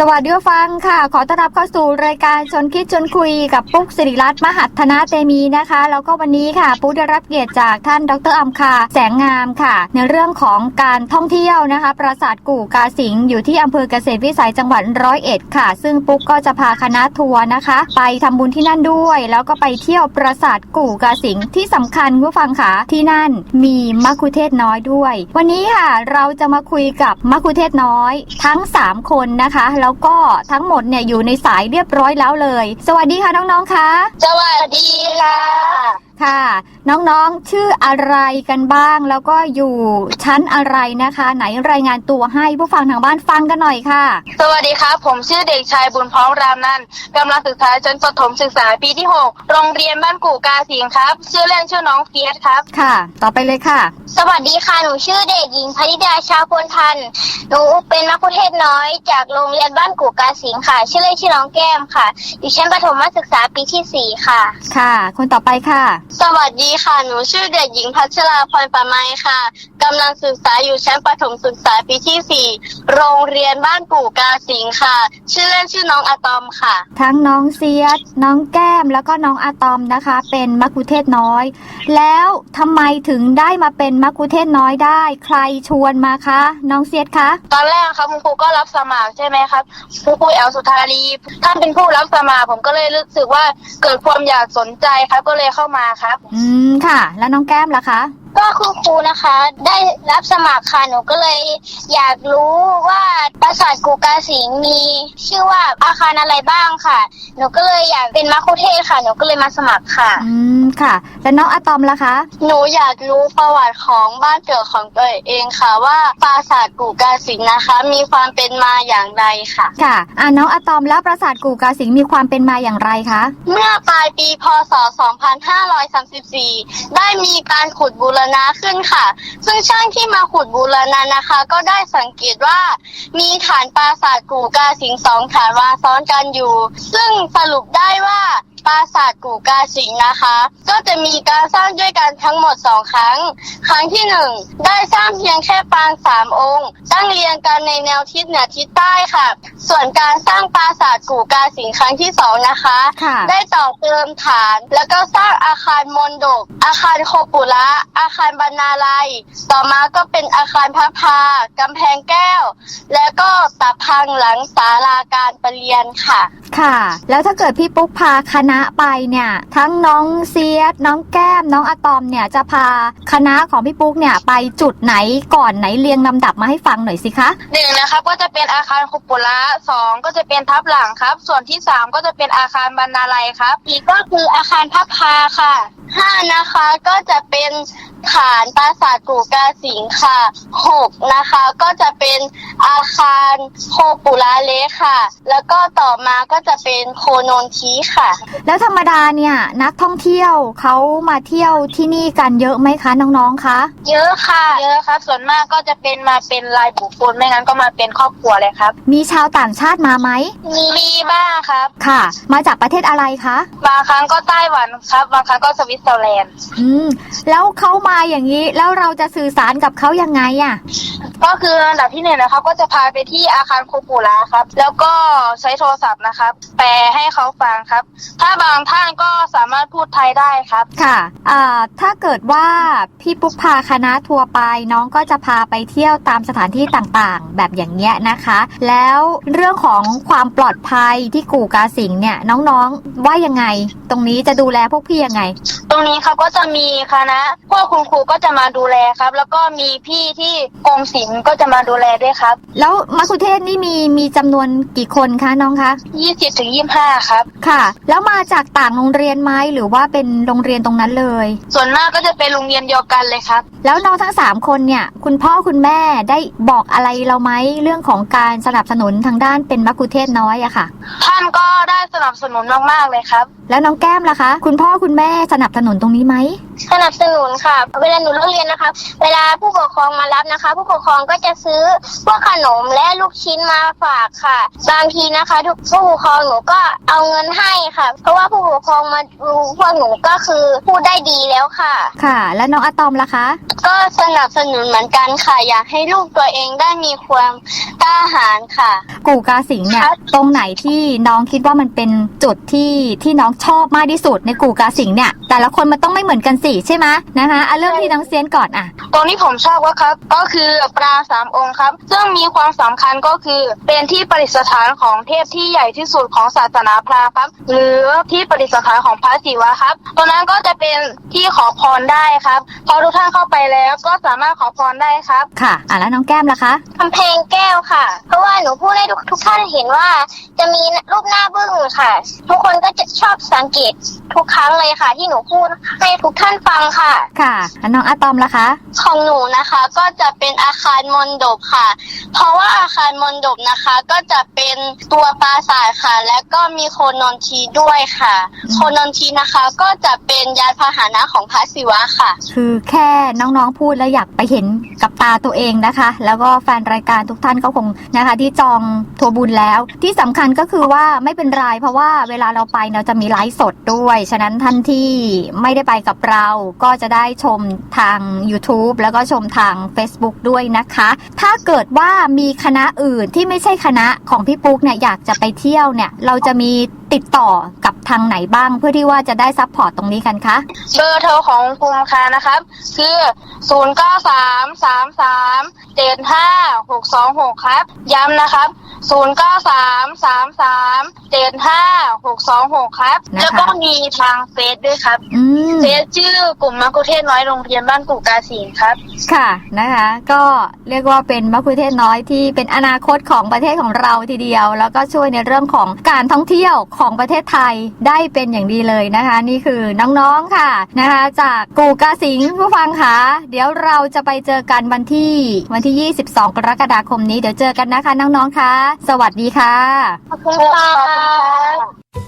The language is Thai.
สวัสดีฟังค่ะ ขอต้อนรับเข้าสู่รายการชนคิดชนคุยกับปุ๊กสิริรัตน์มหัฒนาเตมีนะคะ แล้วก็วันนี้ค่ะ ปุ๊กได้รับเกียรติจากท่านดรอัมคา แสงงามค่ะ ในเรื่องของการท่องเที่ยวนะคะ ปราสาทกู่กาสิงอยู่ที่อำเภอเกษตรวิสัยจังหวัดร้อยเอ็ดค่ะ ซึ่งปุ๊กก็จะพาคณะทัวร์นะคะ ไปทำบุญที่นั่นด้วย แล้วก็ไปเที่ยวปราสาทกู่กาสิงที่สำคัญผู้ฟังค่ะที่นั่นมีมัคคุเทศน้อยด้วย วันนี้ค่ะเราจะมาคุยกับมัคคุเทศน้อย ทั้ง 3 คนนะคะแล้วก็ทั้งหมดเนี่ยอยู่ในสายเรียบร้อยแล้วเลย สวัสดีค่ะน้องๆค่ะ สวัสดีค่ะ ค่ะ น้องๆ ชื่ออะไรกันบ้าง แล้วก็อยู่ชั้นอะไรนะคะ ไหนรายงานตัวให้ผู้ฟังทางบ้านฟังกันหน่อยค่ะ สวัสดีครับ ผมชื่อเด็กชายบุญพร้อมรามนันท์กำลังศึกษาชั้นประถมศึกษาปีที่ 6 โรงเรียนบ้านกู่กาสิงห์ครับ ชื่อเล่นชื่อน้องเฟียสครับ ค่ะ ต่อไปเลยค่ะ สวัสดีค่ะ หนูชื่อเด็กหญิงพนิดาชาพลทัน หนูเป็นนักพุเทศน้อยจากโรงเรียนบ้านกู่กาสิงห์ค่ะ ชื่อเล่นชื่อน้องแก้มค่ะ อยู่ชั้นประถมศึกษาปีที่สี่ค่ะ ค่ะ คนต่อไปค่ะสวัสดีค่ะ หนูชื่อเด็กหญิงพัชราพรประไมค่ะ กำลังศึกษาอยู่ชั้นประถมศึกษาปีที่ 4 โรงเรียนบ้านกู่กาสิงห์ค่ะ ชื่อเล่นชื่อน้องอะตอมค่ะ ทั้งน้องเซียสน้องแก้มแล้วก็น้องอะตอมนะคะ เป็นมักคุเทศน้อย แล้วทำไมถึงได้มาเป็นมักคุเทศน้อยได้ ใครชวนมาคะ น้องเซียสคะตอนแรกครับคุณครูก็รับสมัครใช่ไหมครับคุณครูแอลสุธารีท่านเป็นผู้รับสมัครผมก็เลยรู้สึกว่าเกิดความอยากสนใจครับก็เลยเข้ามาครับ อืมค่ะ แล้วน้องแก้มล่ะคะก็คุณครูนะคะ ได้รับสมัครค่ะหนูก็เลย อยากรู้ว่าปราสาทกู่กาสิงห์มี ชื่อว่าอาคารอะไรบ้างค่ะ หนูก็เลยอยากเป็นมัคคุเทศก์ค่ะ หนูก็เลยมาสมัครค่ะ อืมค่ะ แล้วน้องอะตอมล่ะคะ หนูอยากรู้ประวัติของบ้านเกิดของตัวเองค่ะ ว่าปราสาทกู่กาสิงห์นะคะ มีความเป็นมาอย่างไรค่ะ ค่ะ อ่าน้องอะตอมแล้วปราสาทกู่กาสิงห์มีความเป็นมาอย่างไรคะ เมื่อปลายปีพศ 2534 ได้มีการขุดบูรณะขึ้นค่ะ ซึ่งช่างที่มาขุดบูรณะนะคะ ก็ได้สังเกตว่ามีฐานปราสาทกู่กาสิงสองฐานวางซ้อนกันอยู่ ซึ่งสรุปได้ ปราสาทกู่กาสิงห์นะคะ ก็จะมีการสร้างด้วยกันทั้งหมดสองครั้ง ครั้งที่หนึ่งได้สร้างเพียงแค่ปางสามองค์ ตั้งเรียงกันในแนวทิศเหนือทิศใต้ค่ะ ส่วนการสร้างปราสาทกู่กาสิงห์ครั้งที่สองนะคะค่ะได้ต่อเติมฐาน แล้วก็สร้างอาคารมนดก อาคารโคปุระอาคารบรรณาลัย ต่อมาก็เป็นอาคารพระพากำแพงแก้ว และก็ตะพังหลังศาลาการประเรียนค่ะค่ะ แล้วถ้าเกิดพี่ปุ๊กพาคณะไปเนี่ย ทั้งน้องเซียสน้องแก้ม น้องอะตอมเนี่ยจะพาคณะของพี่ปุ๊กเนี่ยไปจุดไหนก่อนไหนเรียงลำดับมาให้ฟังหน่อยสิคะหนึ่งนะครับก็จะเป็นอาคารคุปุระสองก็จะเป็นทับหลังครับ ส่วนที่สามก็จะเป็นอาคารบรรณาลัยครับอีกก็คืออาคารพับพาค่ะห้านะคะก็จะเป็น ฐานปราสาทกู่กาสิงห์ค่ะหกนะคะ ก็จะเป็นอาคารโคปุระเล็กค่ะ แล้วก็ต่อมาก็จะเป็นโคโนนทีค่ะ แล้วธรรมดาเนี่ย นักท่องเที่ยวเขามาเที่ยวที่นี่กันเยอะไหมคะน้องๆคะ เยอะค่ะ เยอะครับ ส่วนมากก็จะเป็นมาเป็นรายบุคคลไม่งั้นก็มาเป็นครอบครัวเลยครับ มีชาวต่างชาติมาไหม มีบ้างครับ ค่ะ มาจากประเทศอะไรคะ บางครั้งก็ไต้หวันครับ บางครั้งก็สวิตเซอร์แลนด์ อืม แล้วเขามาอย่างนี้ แล้วเราจะสื่อสารกับเขายังไงอะก็คืออันดับที่หนึ่งนะครับ ก็จะพาไปที่อาคารโคปูระครับ แล้วก็ใช้โทรศัพท์นะครับ แปลให้เขาฟังครับ ถ้าบางท่านก็สามารถพูดไทยได้ครับ ค่ะอ่าถ้าเกิดว่าพี่ปุ๊กพาคณะทัวร์ไป น้องก็จะพาไปเที่ยวตามสถานที่ต่างๆ แบบอย่างเงี้ยนะคะ แล้วเรื่องของความปลอดภัยที่กู่กาสิงห์เนี่ยน้องๆว่ายังไง ตรงนี้จะดูแลพวกพี่ยังไง ตรงนี้ครับก็จะมีคณะพวกคุณครูก็จะมาดูแลครับ แล้วก็มีพี่ที่กรมศิลป์ก็จะมาดูแลด้วยครับ แล้วมัคคุเทศก์นี่มีมีจำนวนกี่คนคะน้องคะ20ถึง25ครับ ค่ะ แล้วมาจากต่างโรงเรียนไหมหรือว่าเป็นโรงเรียนตรงนั้นเลย ส่วนมากก็จะเป็นโรงเรียนเดียวกันเลยครับ แล้วน้องทั้ง3คนเนี่ย คุณพ่อคุณแม่ได้บอกอะไรเราไหมเรื่องของการสนับสนุนทางด้านเป็นมัคคุเทศก์น้อยอะค่ะ ท่านก็ได้สนับสนุนมากๆเลยครับ แล้วน้องแก้มล่ะคะ คุณพ่อคุณแม่สนับสนุนตรงนี้ไหม สนับสนุนค่ะเวลาหนูเลิกเรียนนะคะ เวลาผู้ปกครองมารับนะคะ ผู้ปกครองก็จะซื้อพวกขนมและลูกชิ้นมาฝากค่ะ บางทีนะคะทุกผู้ปกครองหนูก็เอาเงินให้ค่ะ เพราะว่าผู้ปกครองมาดูพวกหนูก็คือพูดได้ดีแล้วค่ะ ค่ะ แล้วน้องอะตอมล่ะคะ ก็สนับสนุนเหมือนกันค่ะ อยากให้ลูกตัวเองได้มีความกล้าหาญค่ะ กู่กาสิงห์เนี่ยครับตรงไหนที่น้องคิดว่ามันเป็นจุดที่ที่น้องชอบมากที่สุดในกู่กาสิงห์เนี่ย แต่ละคนมันต้องไม่เหมือนกันสิใช่ไหมนะคะเอาเรื่องที่น้องเซียนก่อนอะ ตรงที่ผมชอบก็ครับ ก็คือปลาสามองค์ครับ ซึ่งมีความสำคัญก็คือเป็นที่ประดิษฐานของเทพที่ใหญ่ที่สุดของศาสนาพราหมณ์ครับ หรือที่ประดิษฐานของพระศิวะครับตรงนั้นก็จะเป็นที่ขอพรได้ครับ พอทุกท่านเข้าไปแล้วก็สามารถขอพรได้ครับ ค่ะอะแล้วน้องแก้มล่ะคะ กำแพงแก้วค่ะ เพราะว่าหนูพูดให้ ทุกทุกท่านเห็นว่าจะมีรูปหน้าบึ้งค่ะ ทุกคนก็จะชอบสังเกตทุกครั้งเลยค่ะ ที่หนูพูดให้ทุกท่านฟังค่ะ ค่ะแล้วน้องอะตอมล่ะคะ ของหนูนะคะก็จะเป็นอาคารมนดบค่ะ เพราะว่าอาคารมนดบนะคะ ก็จะเป็นตัวปราสาทค่ะ และก็มีโคนนทีด้วยค่ะอืมโคนนทีนะคะก็จะเป็นยานพาหนะของพระศิวะค่ะ คือแค่น้องๆพูดแล้วอยากไปเห็นกับตาตัวเองนะคะ แล้วก็แฟนรายการทุกท่านก็คงนะคะ ที่จองทัวร์บุญแล้ว ที่สำคัญก็คือว่าไม่เป็นไรเพราะว่าเวลาเราไปเราจะมีไลฟ์สดด้วย ฉะนั้นท่านที่ไม่ได้ไปกับเราก็จะได้ชมทาง YouTube แล้วก็ชมทาง Facebook ด้วยนะคะ ถ้าเกิดว่ามีคณะอื่นที่ไม่ใช่คณะของพี่ปุ๊กเนี่ยอยากจะไปเที่ยวเนี่ย เราจะมีติดต่อกับทางไหนบ้างเพื่อที่ว่าจะได้ซัพพอร์ตตรงนี้กันคะเบอร์โทรของกลุ่มคานะครับ คือ 0 9 3 3 3 7 5 6 2 6 ครับ ย้ำนะครับ 0 9 3 3 3 7 5 6 2 6ครับ นะคะ แล้วก็มีทางเฟซด้วยครับ อืม เฟซชื่อกลุ่มมักคุเทศน้อยโรงเรียนบ้านกู่กาศีนครับ ค่ะนะคะก็เรียกว่าเป็นมะคุเทศน้อยที่เป็นอนาคตของประเทศของเราทีเดียว แล้วก็ช่วยในเรื่องของการท่องเที่ยวของประเทศไทยได้เป็นอย่างดีเลยนะคะ นี่คือน้องๆค่ะนะคะ จากกูกาสิงห์ผู้ฟังค่ะเดี๋ยวเราจะไปเจอกันวันที่วันที่ 22 กรกฎาคมนี้เดี๋ยวเจอกันนะคะน้องๆค่ะสวัสดีค่ะ ขอบคุณค่ะ